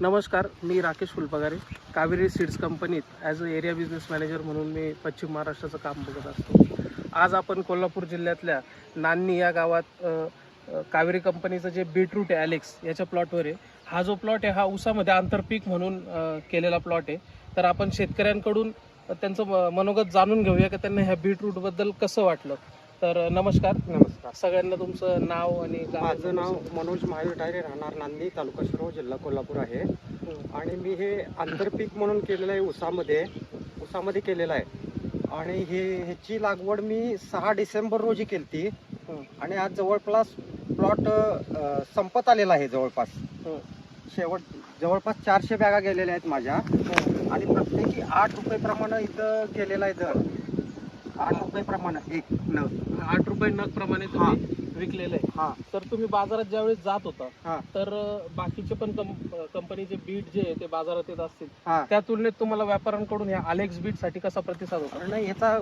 नमस्कार मी राकेश फुलपगारे कावेरी सीड्स कंपनीत as a area business manager म्हणून मी पश्चिम महाराष्ट्राचं काम बघत असतो. आज आपण कोल्हापूर जिल्ह्यातल्या नान्नी या गावात कावेरी कंपनीचं जे बीटरूट आहे ॲलेक्स याच्या प्लॉटवर आहे. हा जो प्लॉट आहे हा उसामध्ये आंतरपीक म्हणून केलेला प्लॉट आहे. तर आपण शेतकऱ्यांकडून त्यांचं म- मनोगत जाणून घेऊया की त्यांना ह्या बीटरूटबद्दल कसं वाटलं? तर नमस्कार. नमस्कार. सगळ्यांना तुमचं नाव आणि गाव माझं नाव मनोज महावीर डायरे राहणार नांदी तालुका शिरोळ जिल्हा कोल्हापूर आहे. हं. आणि मी हे आंतरपीक म्हणून केलेलं आहे ऊसामध्ये ऊसामध्ये केलेलं आहे. आणि हे ह्याची लागवड मी सहा डिसेंबर रोजी केली हं. आणि आज जवळपास प्लॉट संपत आलेला आहे जवळपास. हं. शेवट जवळपास चारशे बॅगा गेलेल्या आहेत माझ्या. आणि प्रत्येकी आठ रुपये प्रमाणे इथं गेलेला आहे दर. आठ रुपये प्रमाणे. एक नग. आठ रुपये नग प्रमाणे तुम्ही विकलेलं आहे हा. तर तुम्ही बाजारात ज्यावेळेस जात होता हा. तर अं, बाकीचे पण कं- कंपनीचे बीट जे आहे ते बाजारात येत असतील हा. त्या तुलनेत तुम्हाला व्यापाऱ्यांकडून ह्या अलेक्स बीटसाठी कसा प्रतिसाद होता? नाही याचा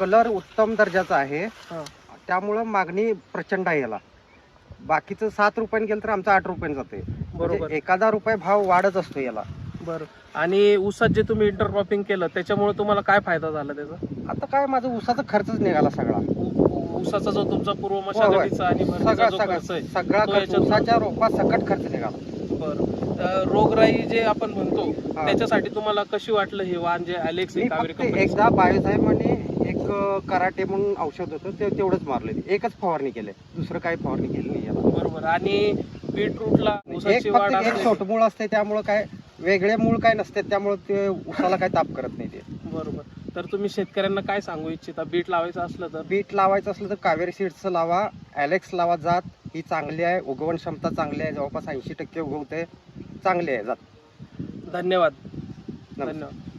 कलर उत्तम दर्जाचा आहे. हा. त्यामुळं मागणी प्रचंड आहे याला. बाकीचं सात रुपयाने गेलं तर आमचं आठ रुपयाने जाते बरोबर. म्हणजे एखादा रुपये भाव वाढत असतो याला. बरं. आणि ऊसात जे तुम्ही इंटरक्रॉपिंग केलं त्याच्यामुळे तुम्हाला काय फायदा झाला त्याचा? आता काय माझं ऊसाचा खर्चच निघाला सगळा. ऊ- ऊसाचा जो तुमचा पूर्व मशागतीचा आणि भरणीचा सगळा जो सगळा खर्च आहे सगळा तो खर्च याच्यातून- ऊसाच्या रोपा सकट खर्च निघाला. बरं. अं, रोगराई जे आपण म्हणतो हा. त्याच्यासाठी तुम्हाला कशी वाटलं हे वाहन जे अलेक्स मी कावेरी फक्त कंपनी एकदा बायोसाहेब आणि एक अं, कराटे म्हणून औषध होतं ते तेवढंच मारले एकच फवारणी केले. दुसरं काही फवारणी केली नाही याला. बरोबर. आणि बीटरूटला एक ऊसाची वाढ फक्त एक असते. छोट मूळ असते त्यामुळं काय वेगळे मूळ काय नसते त्यामुळे ते ऊसाला काय ताप करत नाही ते. बरोबर. तर तुम्ही शेतकऱ्यांना काय सांगू इच्छिता? बीट लावायचं असलं तर? बीट लावायचं असलं तर कावेरी सीड्सचं लावा ॲलेक्स लावा जात ही चांगली आहे उगवण क्षमता चांगली आहे जवळपास ऐंशी टक्के उगवते चांगली आहे जात. धन्यवाद. धन्यवाद.